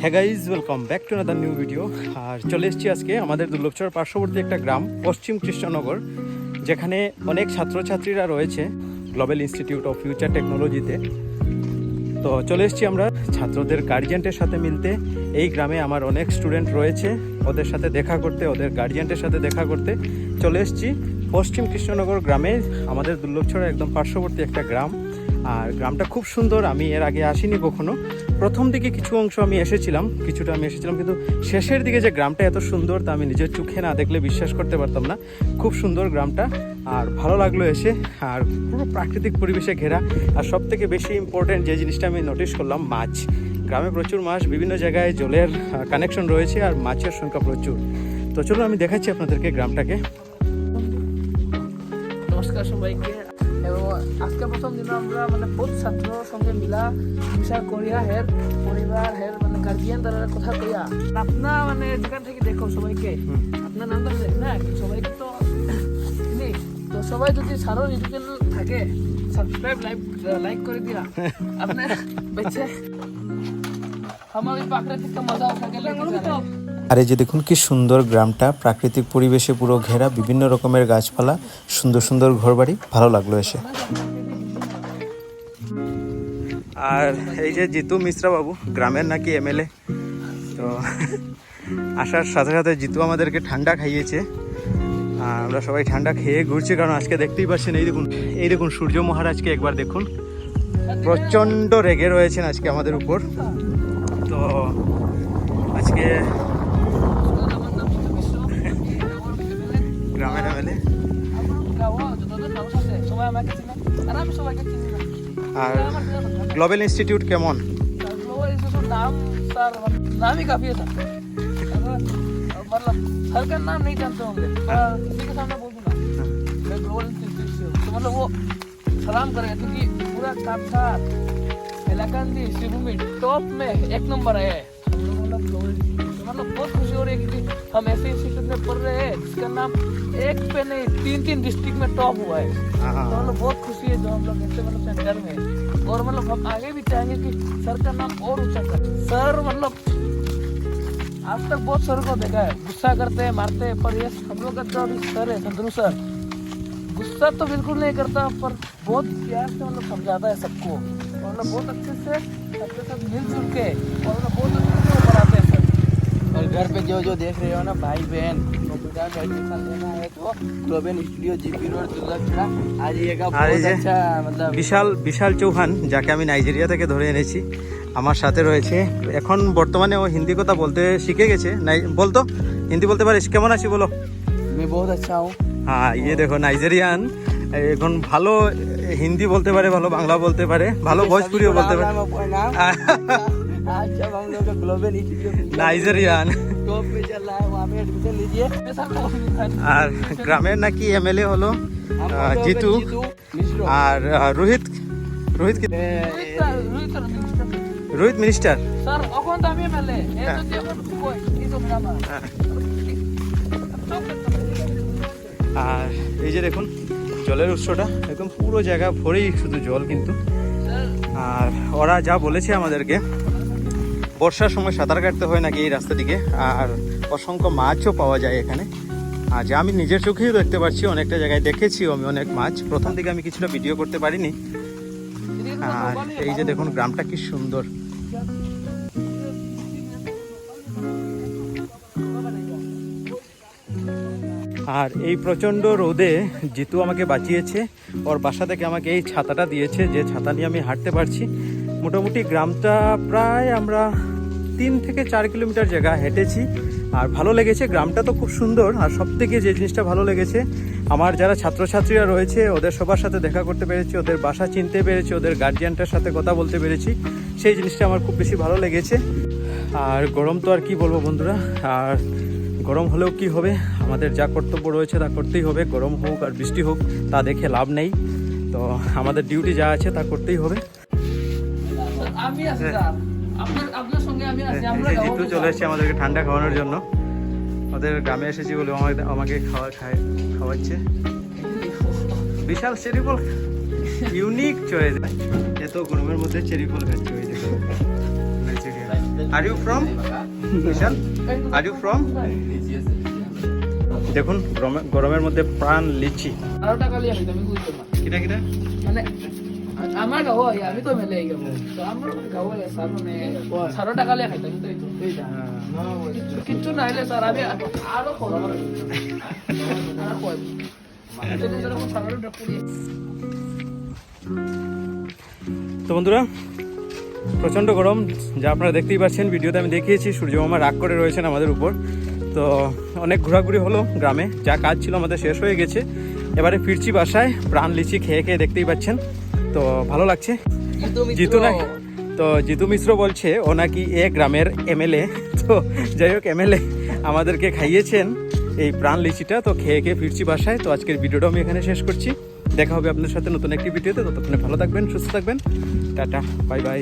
হ্যাঁ guys welcome back to another new video আর চলে এসেছি আজকে আমাদের দুর্লভচর পার্শ্ববর্তী একটা গ্রাম, পশ্চিম কৃষ্ণনগর, যেখানে অনেক ছাত্রছাত্রীরা রয়েছে গ্লোবাল ইনস্টিটিউট অফ ফিউচার টেকনোলজিতে তো চলে এসেছি আমরা ছাত্রদের গার্জিয়ানদের সাথে মিলতে। এই গ্রামে আমার অনেক স্টুডেন্ট রয়েছে, ওদের সাথে দেখা করতে, ওদের গার্জিয়ানদের সাথে দেখা করতে। চলে এসেছি পশ্চিম কৃষ্ণনগর গ্রামে, আমাদের দুর্লভছড়া একদম পার্শ্ববর্তী একটা গ্রাম। আর গ্রামটা খুব সুন্দর, আমি এর আগে আসিনি কখনো। প্রথম দিকে কিছু অংশ আমি এসেছিলাম, কিছুটা আমি এসেছিলাম, কিন্তু শেষের দিকে যে গ্রামটা এত সুন্দর তা আমি নিজের চোখে না দেখলে বিশ্বাস করতে পারতাম না। খুব সুন্দর গ্রামটা, আর ভালো লাগল এসে, আর পুরো প্রাকৃতিক পরিবেশে ঘেরা। আর সব থেকে বেশি ইম্পর্টেন্ট যে জিনিসটা আমি নোটিশ করলাম, মাছ। গ্রামে প্রচুর মাছ, বিভিন্ন জায়গায় জলের কানেকশন রয়েছে আর মাছের সংখ্যা প্রচুর। তো চলো আমি দেখাচ্ছি আপনাদেরকে গ্রামটাকে। নমস্কার সবাইকে। এবং আজকে প্রথম দিন আমরা মানে বহুত ছাত্র সঙ্গে মিলা মিশা করিয়া হের পরিবার হের মানে গার্জিয়ান তারা কথা কইয়া। আপনার মানে যেখান থেকে দেখো সবাইকে। আপনার নামটা দেখ না সবাইকে তো। তো সবাই যদি সারো ইউটিউব থাকে সাবস্ক্রাইব লাইক লাইক করে দিয়া। আপনি বেঁচে। আমার ওই প্রাকৃতিক মজা উঠাকে লেগে যাবে আর এই যে দেখুন কি সুন্দর গ্রামটা, প্রাকৃতিক পরিবেশে পুরো ঘেরা, বিভিন্ন রকমের গাছপালা, সুন্দর সুন্দর ঘরবাড়ি, ভালো লাগল এসে। আর এই যে জিতু মিশ্রা বাবু, গ্রামের নাকি এমএলএ, তো আসার সাথে সাথে জিতু আমাদেরকে ঠান্ডা খাইয়েছে। আমরা সবাই ঠান্ডা খেয়ে ঘুরছি, কারণ আজকে দেখতেই পাচ্ছেন, এই দেখুন এই দেখুন সূর্য মহারাজকে একবার দেখুন। প্রচণ্ড রেগে রয়েছেন আজকে আমাদের উপর। তো আজকে গ্রামের এমএলএ গাওয়া যতজন মানুষ আছে সবাই আমাকে চিনে আর আমি সবাইকে চিনি না আর গ্লোবাল ইনস্টিটিউট কেমন ग्लोबल इंस्टीट्यूट नाम सर नाम ही काफी है सर अगर, मतलब सर का नाम नहीं जानते होंगे पर किसी के सामने बोल दूंगा मैं ग्लोबल इंस्टीट्यूट से हूँ तो मतलब वो सलाम करेगा क्योंकि पूरा कामसार इलाकांदी श्रीभूमि टॉप में एक नंबर है खुशी हो रही है क्योंकि हम ऐसे इंस्टीट्यूट में पढ़ रहे हैं जिसका नाम एक पे नहीं तीन तीन डिस्ट्रिक्ट में टॉप हुआ है। तो मतलब बहुत खुशी है जो हम लोग ऐसे मतलब सेंटर में और मतलब हम आगे भी चाहेंगे कि सर का नाम और ऊँचा कर। सर मतलब आज तक बहुत सर को देखा है। गुस्सा करते हैं मारते हैं पर ये हम लोग का जो अभी सर है संतनु सर। गुस्सा तो बिल्कुल नहीं करता पर बहुत प्यार से मतलब समझाता है सबको। और मतलब बहुत अच्छे से सबके साथ मिलजुल के और मतलब बहुत घर पे जो जो देख रहे हो ना भाई बहन कंप्यूटर का एडमिशन लेना है तो global studio GP road Durgapura आइएगा আর এই बहुत যে अच्छा मतलब বিশাল বিশাল চৌহান যাকে আমি নাইজেরিয়া থেকে ধরে এনেছি আমার সাথে রয়েছে এখন বর্তমানে ও হিন্দি কথা বলতে শিখে গেছে নাই বলতো হিন্দি বলতে পারিস কেমন আছি বলো मैं बहुत अच्छा हूँ হ্যাঁ ইয়ে দেখো নাইজেরিয়ান এখন ভালো হিন্দি বলতে পারে ভালো বাংলা বলতে পারে ভালো ভোজপুরিও বলতে পারে आज जब हम लोग ग्लोबल इंस्टीट्यूट নাইজেরিয়ান टॉप पे चल रहा है वहाँ पे एडमिशन लीजिए मैं सर को भी दिखाया। আর গ্রামের নাকি এমএলএ হলো हम আহ, लोग हैं জিতু जीतू मिश्रो আর আহ, রোহিত রোহিত কি Rohit sir, Rohit sir, minister. Rohit minister sir এখন তো আমি এমএলএ এই তো যে এখন কই এই তো গ্রামার আর এই যে দেখুন জলের উৎসটা একদম পুরো জায়গা ভরেই শুধু জল কিন্তু আর ওরা যা বলেছে আমাদেরকে বর্ষার সময় সাঁতার কাটতে হয় নাকি এই রাস্তাটিকে আর অসংখ্য মাছও পাওয়া যায় এখানে। আর যা আমি নিজের চোখেও দেখতে পাচ্ছি, অনেকটা জায়গায় দেখেছিও আমি অনেক মাছ। প্রথম দিকে আমি কিছুটা ভিডিও করতে পারিনি। আর এই যে দেখুন, গ্রামটা কি সুন্দর। আর এই প্রচণ্ড রোদে জিতু আমাকে বাঁচিয়েছে। ওর বাসা থেকে আমাকে এই ছাতাটা দিয়েছে, যে ছাতা নিয়ে আমি হাঁটতে পারছি। মোটামুটি গ্রামটা প্রায় আমরা তিন থেকে চার কিলোমিটার জায়গা হেঁটেছি। আর ভালো লেগেছে, গ্রামটা তো খুব সুন্দর। আর সব থেকে যে জিনিসটা ভালো লেগেছে, আমার যারা ছাত্রছাত্রীরা রয়েছে, ওদের সবার সাথে দেখা করতে পেরেছি, ওদের বাসা চিনতে পেরেছি, ওদের গার্জিয়ানটার সাথে কথা বলতে পেরেছি। সেই জিনিসটা আমার খুব বেশি ভালো লেগেছে। আর গরম তো আর কি বলব বন্ধুরা, আর গরম হলেও কি হবে? আমাদের যা কর্তব্য রয়েছে তা করতেই হবে। গরম হোক আর বৃষ্টি হোক, তা দেখে লাভ নেই। তো আমাদের ডিউটি যা আছে তা করতেই হবে। আমি আছি স্যার। আপনার সঙ্গে আমি আছি আমরা এই যে যাব জিতু চলে এসেছে আমাদেরকে ঠান্ডা খাওয়ানোর জন্য। ওদের গ্রামে এসেছি বলে আমাকে আমাকে খাওয়া খায় খাওয়াচ্ছে। বিশাল চেরি ফল ইউনিক চয়েস। এত গরমের মধ্যে চেরি ফল খাচ্ছে ওই are you from Vishal. Are you from দেখুন গরমে- গরমের মধ্যে প্রাণ লিচি। আরও টাকা লিয়ে আমি বুঝতাম না কিটা কিটা মানে আমার গাঁও আমি তো মেলে গেব তো আমার গাঁও স্যার মানে সারো টাকা লিয়ে খাইতাম কিন্তু কিচ্ছু- না হলে স্যার আমি আরও কয় তো বন্ধুরা প্রচণ্ড গরম যা আপনারা দেখতেই পাচ্ছেন ভিডিওতে আমি দেখিয়েছি সূর্যমামা রাগ করে রয়েছেন আমাদের উপর। তো অনেক ঘোরাঘুরি হলো গ্রামে যা কাজ ছিল আমাদের শেষ হয়ে গেছে। এবারে ফিরছি বাসায় প্রাণ লিচি খেয়ে খেয়ে দেখতেই পাচ্ছেন। তো ভালো লাগছে। জিতু না তো জিতু মিশ্র বলছে ও নাকি এ গ্রামের এমএলএ। তো যাই হোক এমএলএ আমাদেরকে খাইয়েছেন এই প্রাণ লিচিটা। তো খেয়ে খেয়ে ফিরছি বাসায়। তো আজকের ভিডিওটা আমি এখানে শেষ করছি। দেখা হবে আপনাদের সাথে নতুন একটি ভিডিওতে। ততক্ষণে ভালো থাকবেন সুস্থ থাকবেন। Tata bye bye.